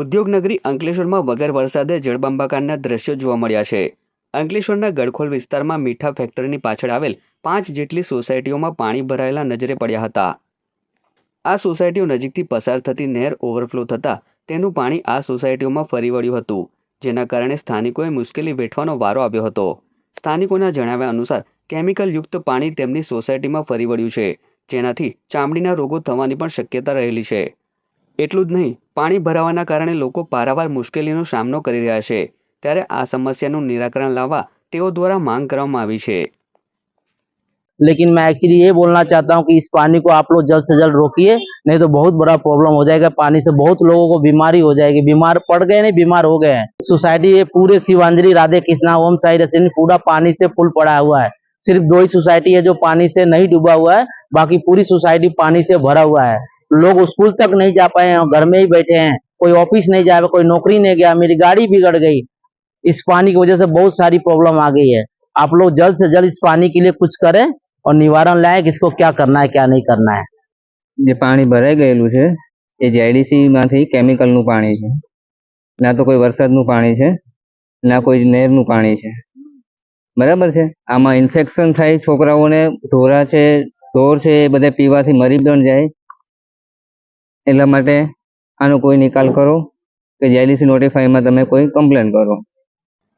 ઉદ્યોગનગરી અંકલેશ્વરમાં વગર વરસાદે જળબંબાકારના દ્રશ્યો જોવા મળ્યા છે. અંકલેશ્વરના ગડખોલ વિસ્તારમાં મીઠા ફેક્ટરીની પાછળ આવેલ પાંચ જેટલી સોસાયટીઓમાં પાણી ભરાયેલા નજરે પડ્યા હતા. આ સોસાયટીઓ નજીકથી પસાર થતી નહેર ઓવરફ્લો થતાં તેનું પાણી આ સોસાયટીઓમાં ફરી વળ્યું હતું, જેના કારણે સ્થાનિકોએ મુશ્કેલી વેઠવાનો વારો આવ્યો હતો. સ્થાનિકોના જણાવ્યા અનુસાર કેમિકલયુક્ત પાણી તેમની સોસાયટીમાં ફરી વળ્યું છે, જેનાથી ચામડીના રોગો થવાની પણ શક્યતા રહેલી છે. એટલું જ નહીં પાણી ભરાવાના કારણે લોકો પારાવાર મુશ્કેલીનો સામનો કરી રહ્યા છે ત્યારે આ સમસ્યાનું નિરાકરણ લાવવા તેઓ દ્વારા માંગ કરવામાં આવી છે लेकिन मैं एक्चुअली ये बोलना चाहता हूँ कि इस पानी को आप लोग जल्द से जल्द रोकिए नहीं तो बहुत बड़ा प्रॉब्लम हो जाएगा पानी से बहुत लोगों को बीमारी हो जाएगी बीमार पड़ गए नहीं बीमार हो गए हैं सोसाइटी ये पूरे शिवांजलि राधे कृष्णा ओम साई रेसिडेंट पूरा पानी से फुल पड़ा हुआ है सिर्फ दो ही सोसाइटी है जो पानी से नहीं डूबा हुआ है बाकी पूरी सोसाइटी पानी से भरा हुआ है लोग स्कूल तक नहीं जा पाए हैं घर में ही बैठे हैं कोई ऑफिस नहीं जा कोई नौकरी नहीं गया मेरी गाड़ी बिगड़ गई इस पानी की वजह से बहुत सारी प्रॉब्लम आ गई है आप लोग जल्द से जल्द इस पानी के लिए कुछ करें और निवारण लाएं कि इसको क्या करना है क्या नहीं करना है જે પાણી ભરાઈ ગયેલું છે એ જીઆઈડીસી માંથી કેમિકલનું પાણી છે ના તો કોઈ વરસાદનું પાણી છે ના કોઈ નહેરનું પાણી છે બરાબર છે આમાં ઇન્ફેક્શન થાય છોકરાઓને ઢોરા છે ઢોર છે એ બધા પીવાથી મરી પણ જાય એટલા માટે આનો કોઈ નિકાલ કરો કે જીઆઈડીસી નોટિફાઈમાં તમે કોઈ કમ્પ્લેન કરો.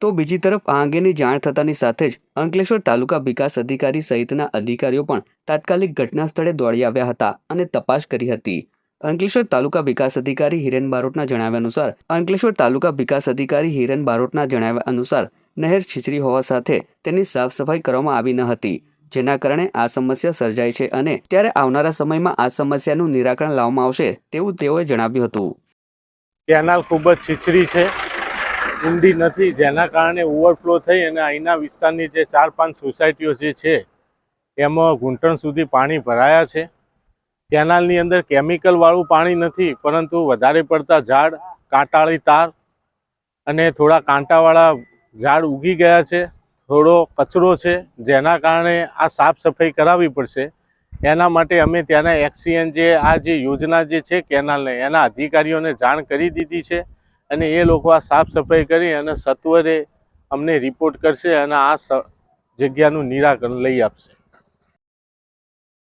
તો બીજી તરફ આ અંગેની જાણ થતાની સાથે જ અંકલેશ્વર તાલુકા વિકાસ અધિકારી સહિતના અધિકારીઓ પણ તાત્કાલિક ઘટના સ્થળે દોડી આવ્યા હતા અને તપાસ કરી હતી. અંકલેશ્વર તાલુકા વિકાસ અધિકારી હિરેન બારોટના જણાવ્યા અનુસાર, અંકલેશ્વર તાલુકા વિકાસ અધિકારી હિરેન બારોટના જણાવ્યા અનુસાર, નહેર છીછરી હોવા સાથે તેની સાફ સફાઈ કરવામાં આવી ન હતી. જેના કારણે આ સમસ્યા સર્જાઈ છે અને ત્યારે આવનારા સમયમાં આ સમસ્યાનું નિરાકરણ લાવવામાં આવશે તેવું તેઓએ જણાવ્યું હતું. કેનાલ ખૂબ જ છીછરી છે, ઊંડી નથી, જેના કારણે ઓવરફ્લો થઈ અને અહીંના વિસ્તારની જે ચાર પાંચ સોસાયટીઓ જે છે, એમાં ઘૂંટણ સુધી પાણી ભરાયા છે. કેનાલની અંદર કેમિકલવાળું પાણી નથી, પરંતુ વધારે પડતા ઝાડ, કાંટાળી તાર અને થોડા કાંટાવાળા ઝાડ ઉગી ગયા છે. થોડો કચરો છે, જેના કારણે આ સાફ સફાઈ કરાવવી પડશે. એના માટે અમે ત્યાંના એક્સિયન જે, આ જે યોજના જે છે, કેનાલને, એના અધિકારીઓને જાણ કરી દીધી છે અને એ લોકો આ સાફ સફાઈ કરી અને સત્વરે અમને રિપોર્ટ કરશે અને આ જગ્યાનું નિરાકરણ લઈ આપશે.